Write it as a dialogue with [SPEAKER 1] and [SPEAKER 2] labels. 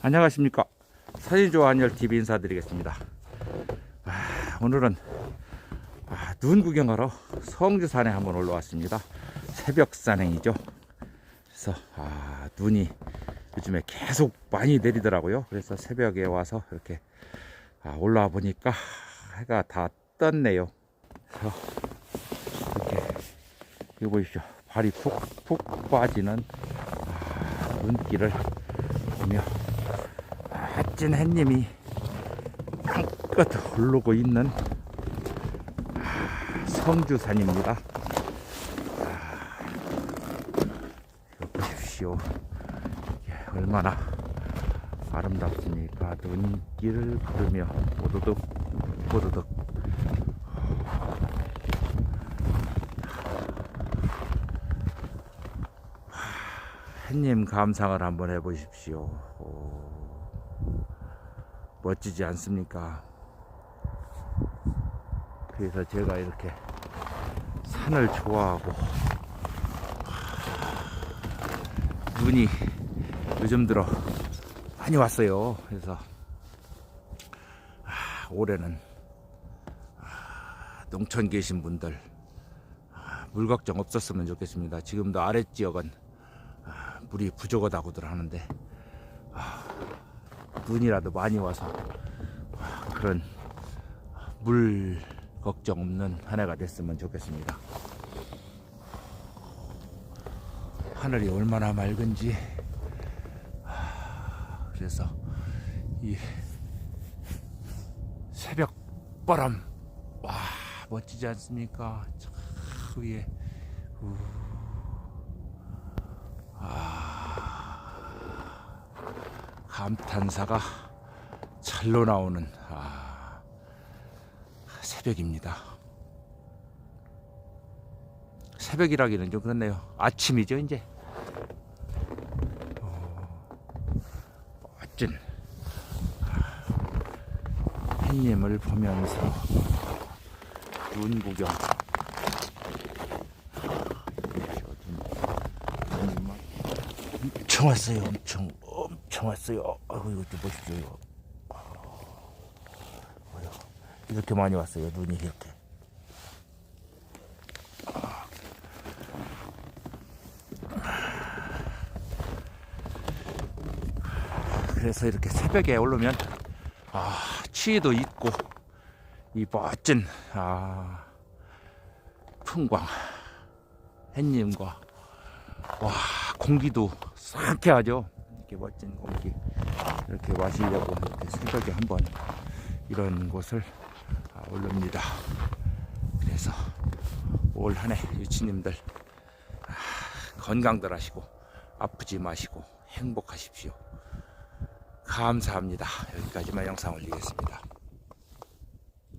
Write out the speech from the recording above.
[SPEAKER 1] 안녕하십니까. 사진좋아 한열TV 인사드리겠습니다. 아, 오늘은 아, 눈 구경하러 성주산에 한번 올라왔습니다. 새벽 산행이죠. 그래서 아, 눈이 요즘에 계속 많이 내리더라고요. 그래서 새벽에 와서 이렇게 아, 올라와 보니까 해가 다 떴네요. 그래서 이렇게 이거 보십시오. 발이 푹푹 빠지는 아, 눈길을 보며 멋진 햇님이 한껏 흐르고 있는 아, 성주산입니다. 아, 보십시오. 얼마나 아름답습니까? 눈길을 걸으며 오도독 오도독 햇님 감상을 한번 해보십시오. 오, 멋지지 않습니까? 그래서 제가 이렇게 산을 좋아하고 눈이 요즘 들어 많이 왔어요. 그래서 아, 올해는 아, 농촌 계신 분들 아, 물 걱정 없었으면 좋겠습니다. 지금도 아랫 지역은 아, 물이 부족하다고들 하는데 아, 눈이라도 많이 와서 아, 그런 물 걱정 없는 한 해가 됐으면 좋겠습니다. 하늘이 얼마나 맑은지 아, 그래서 이 새벽 바람 와 멋지지 않습니까? 저 위에 우. 감탄사가 절로 나오는 아, 새벽입니다. 새벽이라기는 좀 그렇네요. 아침이죠 이제. 어, 멋진 햇님을 보면서 눈 구경. 막 엄청 왔어요. 엄청 엄청 왔어요. 아이고 이거 좀 보십시오. 아. 이렇게 많이 왔어요. 눈이 이렇게. 그래서 이렇게 새벽에 오르면 아, 취도 있고 이 멋진 아, 풍광 햇님과 와 공기도 상쾌하죠. 이렇게 멋진 공기 이렇게 마시려고 이렇게 새벽에 한번 이런 곳을 아, 올릅니다. 그래서 올 한해 유치님들 아, 건강들 하시고 아프지 마시고 행복하십시오. 감사합니다. 여기까지만 영상 올리겠습니다.